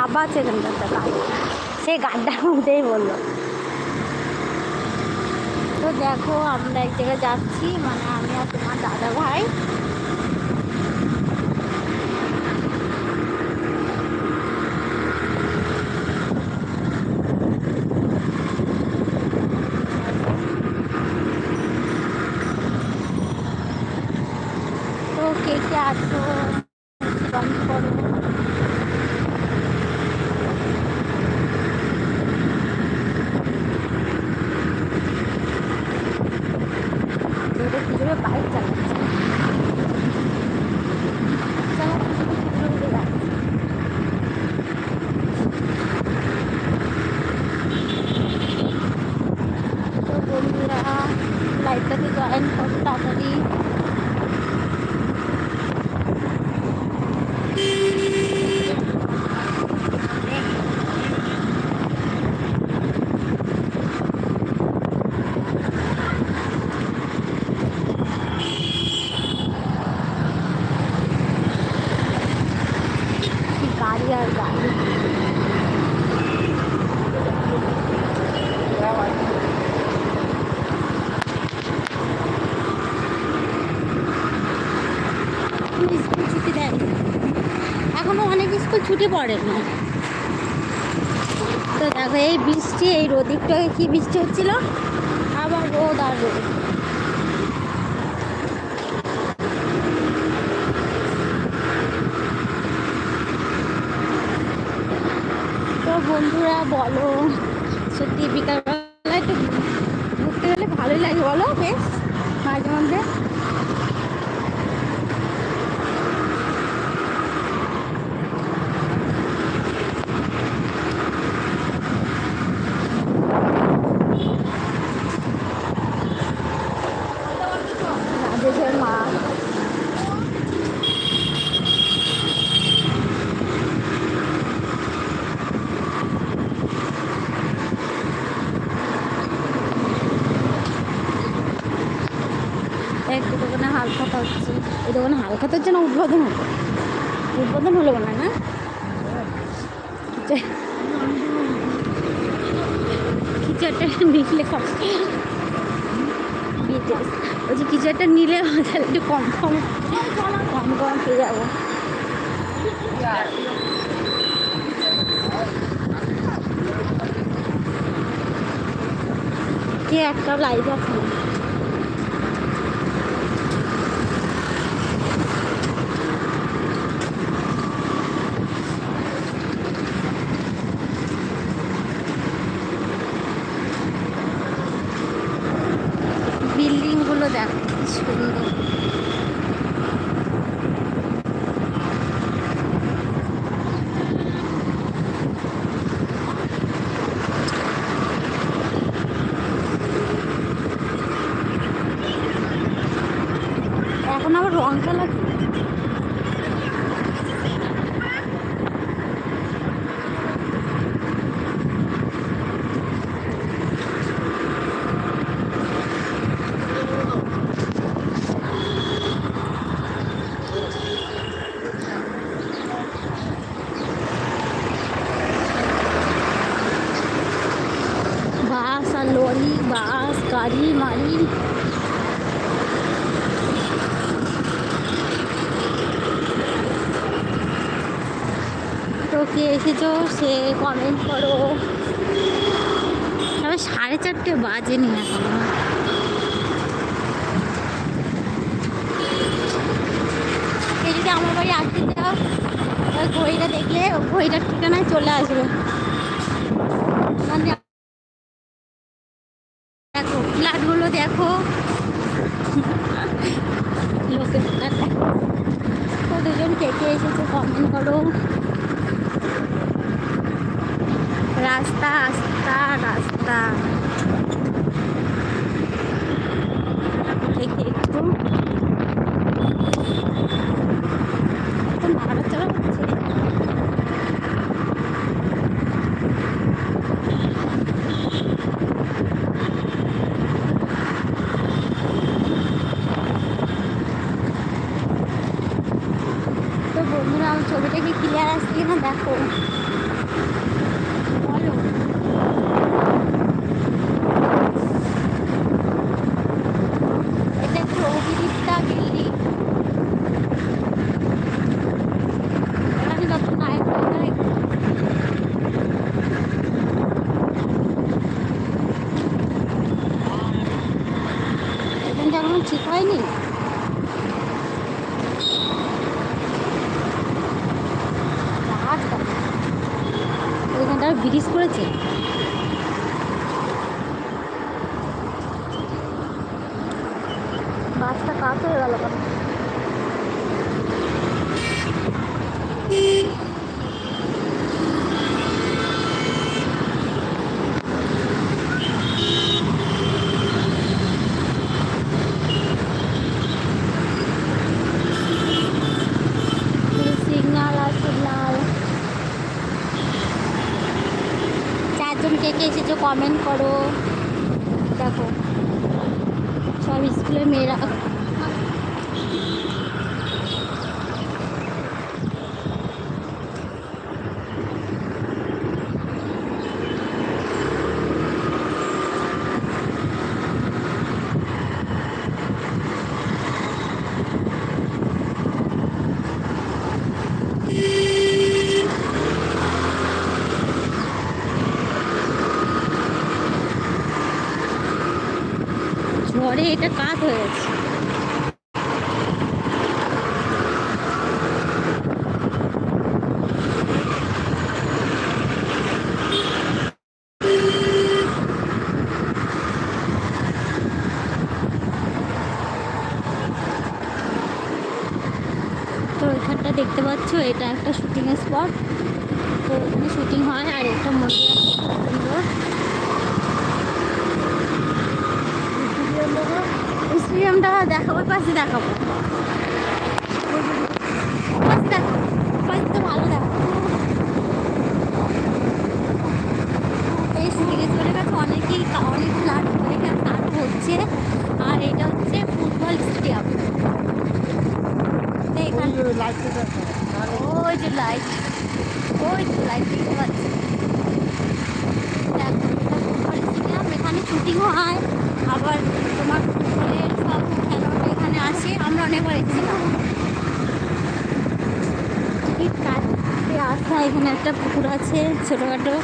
ডাব্বা আছে এখানকারটা গাড়ি সেই গাড্ডার মধ্যেই বলল। তো দেখো, আমরা এক জায়গায় যাচ্ছি মানে আমি আর তোমার দাদা ভাই তো কে কে আছো কমেন্ট করো জোরে জোরে বাইক চালাচ্ছে চালাচ্ছে, জোরে জোরে যাচ্ছে। তো বন্ধুরা লাইভটাতে জয়েন করো তাড়াতাড়ি কি গাড়ি আর গাড়ি এখনও স্কুল ছুটি দেয় এখনও অনেক স্কুল পড়ে না। তো দেখো, এই বৃষ্টি, এই রোদ একটু আগে কি বৃষ্টি হচ্ছিল? আবার রোদ আর রোদ। তো বন্ধুরা, বলো। সত্যি বিকালবেলা একটু ঘুরতে গেলে ভালোই লাগে, বলো বেশ, মাঝে মধ্যে রাজেশের মা একটু দোকানে হালখাতা হচ্ছে হালকা দোকানে হালখাতা হচ্ছে না উদ্বোধন হলো উদ্বোধন হলো না? না কিছু একটা নিলে বলছি কিছু একটা নিলে তাহলে একটু কম কম কম কম পেয়ে যাব। কে একটা লাইভ আছে না বিল্ডিংগুলো দেখো কি সুন্দর এখন আবার রং খেলা বাস আর লরি বাস গাড়ি মাড়ি তো কে এসেছ, সে কমেন্ট করো। তবে সাড়ে চারটে বাজেনি এখনও। যদি আমার বাড়ি আসতে চাও ঘড়িটা দেখলে ঘড়িটার ঠিকানায় চলে আসবে মানে দেখো ফ্ল্যাটগুলো দেখো লোকের ফ্ল্যাট দেখো তো দুজন কে কে এসেছে কমেন্ট করো রাস্তা রাস্তা দেখি একটু। ভালো নাড়াচাড়া হচ্ছে তো বন্ধুরা আমার ছবিটা কি ক্লিয়ার আসছে কিনা দেখো ব্রিজ করেছে বাসটা কাত হয়ে গেল কেন সিগনাল আর সিগনাল চারজন কে কে এসেছ কমেন্ট করো দেখো সব স্কুলের মেয়েরা ঝড়ে এটা হয়ে তো এখানটা দেখতে পাচ্ছ, এটা একটা শুটিং স্পট তো এখানে শুটিং হয় আর একটা মন্দির আছে খুব সুন্দর স্টেডিয়ামটা দেখাবো পাশে দেখাবো। পাশে দেখাবো পাশে তো ভালো দেখাবো। এই স্পটের কাছে অনেকেই অনেক ফ্ল্যাট এখানে কাজ হচ্ছে। আর এটা হচ্ছে ফুটবল স্টেডিয়াম। ওই যে লাইট ওই যে লাইট। দেখতে পাচ্ছি। দেখো, এটা ফুটবল স্টেডিয়াম এখানে শুটিংও হয়। আবার তোমার এখানে আসে আমরা অনেকবার এসেছিলাম আসা এখানে একটা পুকুর আছে ছোটোখাটো।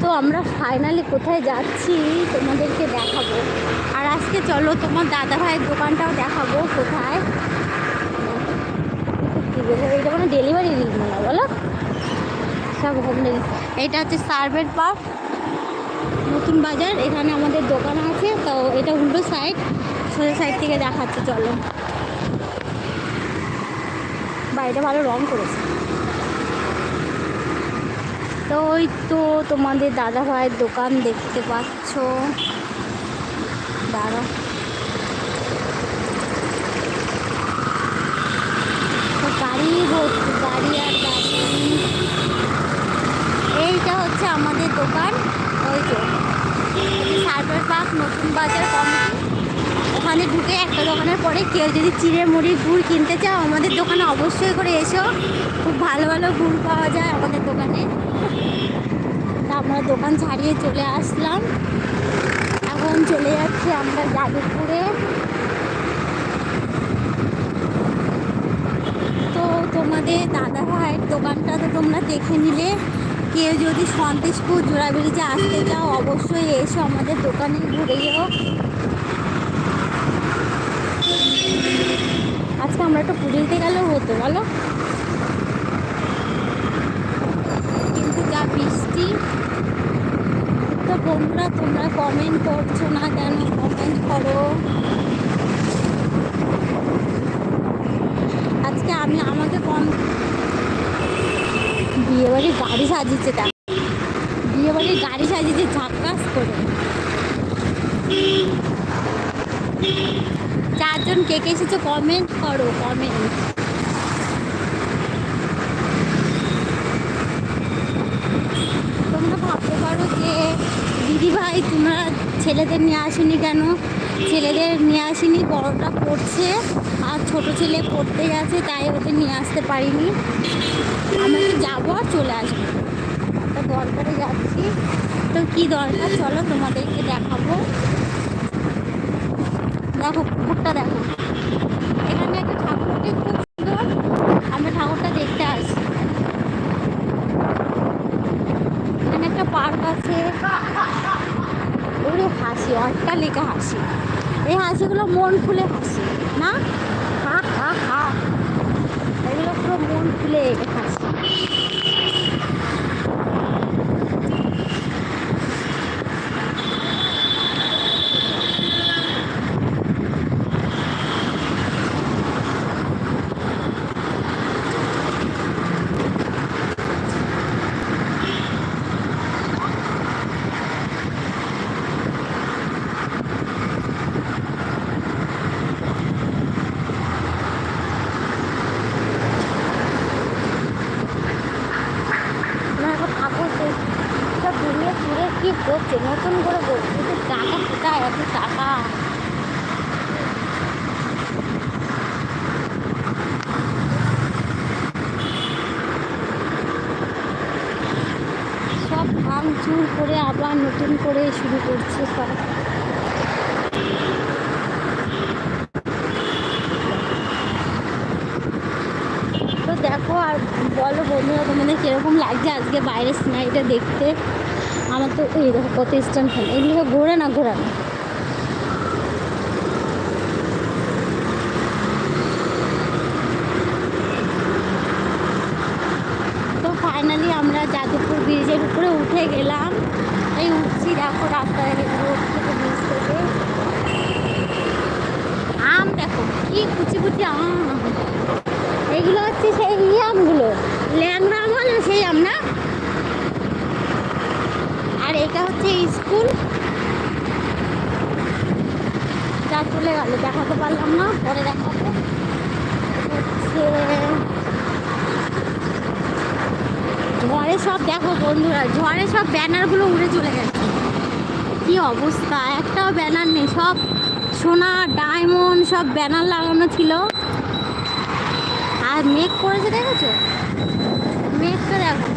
তো আমরা ফাইনালি কোথায় যাচ্ছি তোমাদেরকে দেখাবো। আর আজকে চলো তোমার দাদা ভাইয়ের দোকানটাও দেখাবো কোথায়। এইটা মানে ডেলিভারি দিল না, বলো। সব হোম এটা হচ্ছে সার্ভের পার্ক নতুন বাজার, এখানে আমাদের দোকান আছে, তো এটা উল্টো সাইড সোজা সাইড থেকে দেখাচ্ছে, চলো। বাড়িটা ভালো রং করেছে। তো ওই তো তোমাদের দাদা ভাইয়ের দোকান দেখতে পাচ্ছ। দাঁড়া তো গাড়ি গাড়ি আর গাড়ি এইটা হচ্ছে আমাদের দোকান। ওই তো সার্ভার পার্ক, নতুন বাজার কমিটি। ওখানে ঢুকে একটা দোকানের পরে কেউ যদি চিড়ে মুড়ি গুড় কিনতে চাও, আমাদের দোকানে অবশ্যই করে এসো। খুব ভালো ভালো গুড় পাওয়া যায় আমাদের দোকানে। তা আমরা দোকান ছাড়িয়ে চলে আসলাম। এখন চলে যাচ্ছি আমরা যাদবপুরে তো তোমাদের দাদা ভাইয়ের দোকানটা তো তোমরা দেখে নিলে। কেউ যদি সন্দেশপুর জোড়াবেড়িতে আসতে চাও, অবশ্যই এসো আমাদের দোকানে ঘুরে যাও আজকে আমরা একটু পুরীতে গেলেও হতো, বলো? কিন্তু যা বৃষ্টি, তো বন্ধুরা তোমরা কমেন্ট করছ না কেন? কমেন্ট করো আজকে আমি আমাকে কম বিয়ে বাড়ির গাড়ি সাজিয়েছে তা বিয়ে বাড়ির গাড়ি সাজিয়েছে ঝাঁকাস করে। চারজন কে কে এসেছে কমেন্ট করো কমেন্ট তোমরা ভাবতে পারো যে দিদি ভাই তোমরা ছেলেদের নিয়ে আসেনি কেন? ছেলেদের নিয়ে আসিনি, বড়টা পড়ছে। ছোট ছেলে পড়তে গেছে তাই ওকে নিয়ে আসতে পারিনি। আমরা যাব আর চলে আসব। একটা দরকারে যাচ্ছি। তো কি দরকার? চলো তোমাদেরকে দেখাবো। দেখো পুকুরটা দেখো। এখানে একটা ঠাকুরটি খুব সুন্দর। আমরা ঠাকুরটা দেখতে আসি এখানে একটা পার্ক আছে। ওরে হাসি, অট্টালিকা হাসি। এই হাসিগুলো মন খুলে হাসি, না? এগুলো পুরো মন খুলে হাসি না এখন ঠাকুর সব ঘুরিয়ে ঘুরে কি করছে নতুন করে বলছে কিন্তু টাকা কোথায় এত টাকা সব ভাঙচুর করে, আবার নতুন করে শুরু করছে সব তো দেখো আর বলো বন্ধুরা, তোমাদের কীরকম লাগছে আজকে বাইরের স্নাইটা দেখতে? আমার তো এই দেখো কত স্ট্যান্ড এগুলো ঘোরে না ঘোরা না তো ফাইনালি আমরা যাদবপুর ব্রিজের উপরে উঠে গেলাম। এই উঠছি, দেখো রাস্তায় রোড থেকে। আম দেখো, কি কুচি কুচি আম। এগুলো হচ্ছে সেই ইয়ে আমগুলো। ল্যাংড়া আম হলো সেই আম না? আর এটা হচ্ছে স্কুল। চলে গেল, দেখাতে পারলাম না, পরে দেখাবো। হচ্ছে ঝড়ে সব দেখো বন্ধুরা, ঝড়ে সব ব্যানারগুলো উড়ে চলে গেছে। কি অবস্থা? একটাও ব্যানার নেই, সব সোনা, ডায়মন্ড, সব ব্যানার লাগানো ছিল। আর মেঘ করেছে, দেখেছ? মেঘটা দেখো।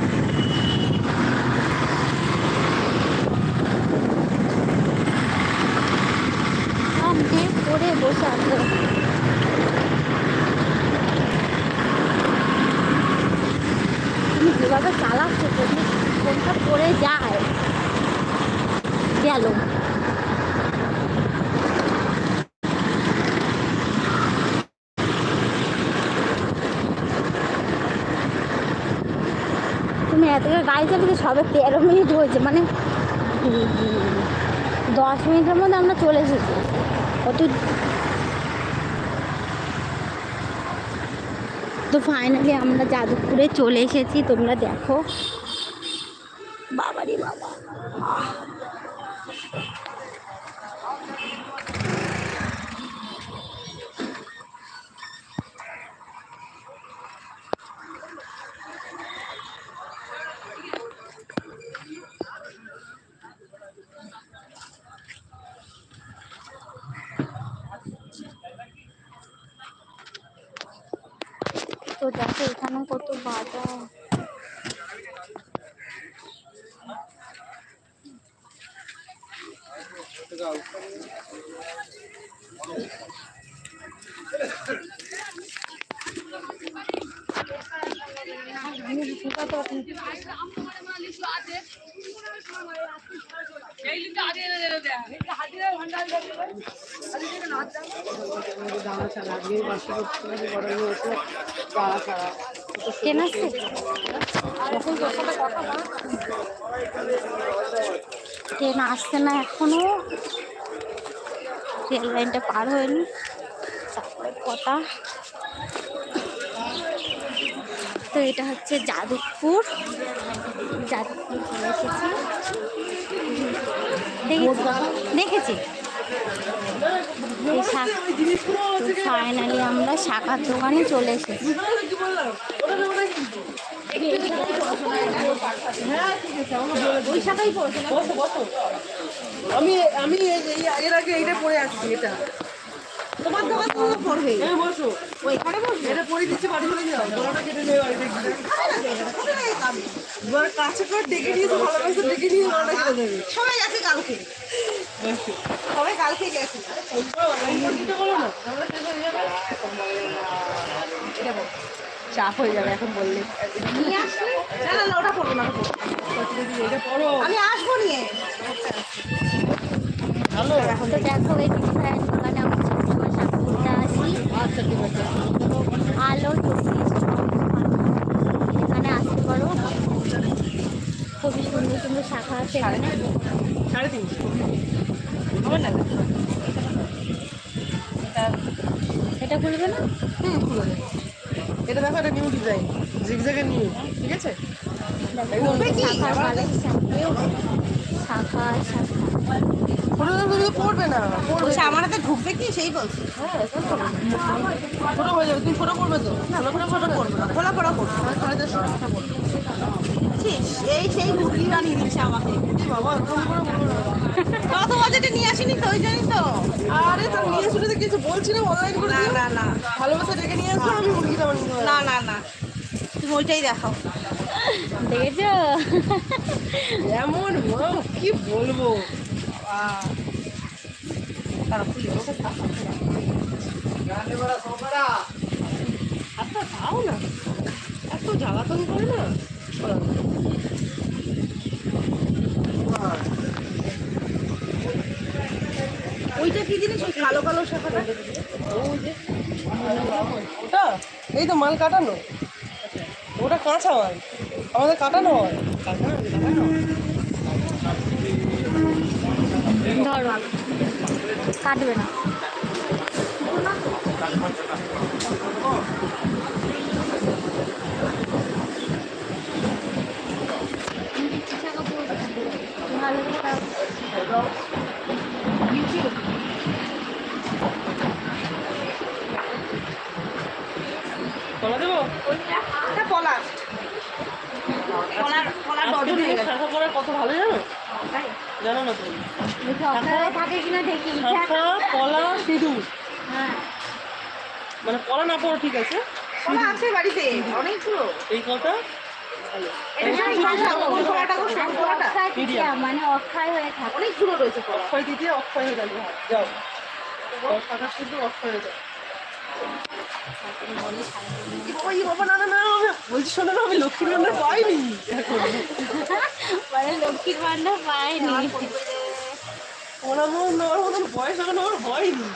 সব মেঘ করে বসে আছে। যেভাবে চালাচ্ছে যদি কোনটা যায়। গেল। তুমি এত গাড়ি চালিয়ে সবে তেরো মিনিট হয়েছে মানে দশ মিনিটের মধ্যে আমরা চলে এসেছি। কত তো ফাইনালি আমরা যাদবপুরে চলে এসেছি তোমরা দেখো। বাবারি বাবা তো দেখো এখানে কত বাজার দানা ছাড়া আজকে বাসি করতে বড় হয়েছে দানা ছাড়া ট্রেন আসছে? ট্রেন আসছে না এখনও? রেল লাইনটা পার হয়নি। কথা। তো এটা হচ্ছে যাদবপুর। যাদবপুর এসেছি। দেখেছি। ফাইনালি আমরা শাখার দোকানে চলে এসেছি। আমি আমি এর আগে এইটা পরে আসছি এটা। তোমার দোকান তো পড়বে বসো। ওইখানে বসবে? এটা পরে দিচ্ছি বাড়ি চলে যাও। গলাটা কেটে নেবে বাড়িতে গিয়ে এবার কাছে করে ডেকে নিয়ে তো ভালোবাসে ডেকে নিয়ে গলাটা কেটে দেবে সবাই গেছে কালকে। সবাই কালকে গেছে। বলো। না চাপ হয়ে যাবে এখন বললে। নিয়ে আসলে? না না ওটা না আমি আসব নিয়ে। ভালো তো দেখো এই দোকানে সবসময় আসি। আচ্ছা ঠিক আছে। আলো এখানে আসতে পারো। খুবই সুন্দর সুন্দর শাখা আছে এখানে। সাড়ে তিনশো। হবে না? এটা খুলবে না? হুম খুলে দেবে এটা দেখো এটা নিউ ডিজাইন জিগজ্যাগের নিউ ঠিক আছে? পড়বে না পড়বে। আমার হাতে ঢুকবে কি? সেই বলছি। হ্যাঁ? ছোট হয়ে যাবে তুমি ছোট পড়বে তো? ছোট করে পড়বে না। খোলা পড়া আমার সাড়ে চারশো টাকা পড়বে। এই সেই ঘুগলি বানিয়ে দিচ্ছে আমাকে। বাবা এরকম করে বলো কত বাজেটে নিয়ে আসিনি তো ওই জন্যই তো। আরে তো নিয়ে তো কিছু বলছি না অনলাইন করে না না না। ভালোবাসা ডেকে নিয়ে আসো আমি মুরগিটা বানিয়ে না না না। তুমি ওইটাই দেখাও। দেখেছ? এমন বড় কি বলব? তারা খুলে ওকে। আচ্ছা তাও না। এত জ্বালাতন করে না। ওইটা কি জিনিস? ওই কালো কালো শাখাটা? ওটা এই তো মাল কাটানো। ওটা কাঁচা মাল। আমাদের কাটানো হয়। ধরো। কাটবে না। ভালো তোলা দেবো এটা পলাশ পলার পলার আজকে ডজন হয়ে দিনে কত ভালো জানো? জানো না তুমি? শাখা পলা সিঁদুর। হ্যাঁ। মানে পলা না পড়ো ঠিক আছে? আছে বাড়িতে অনেকগুলো এই কটা মানে অক্ষয় হয়ে থাকে। অনেকগুলো রয়েছে অক্ষয় দিতে অক্ষয় হয়ে যাবে যাও। শুধু অক্ষয় হয়ে যাবে বলছি শোনো না আমি লক্ষ্মীর ভান্ডার পাইনি মানে লক্ষ্মীর ভান্ডার পাইনি ওরা মনে মতন বয়স এখন আমার হয়নি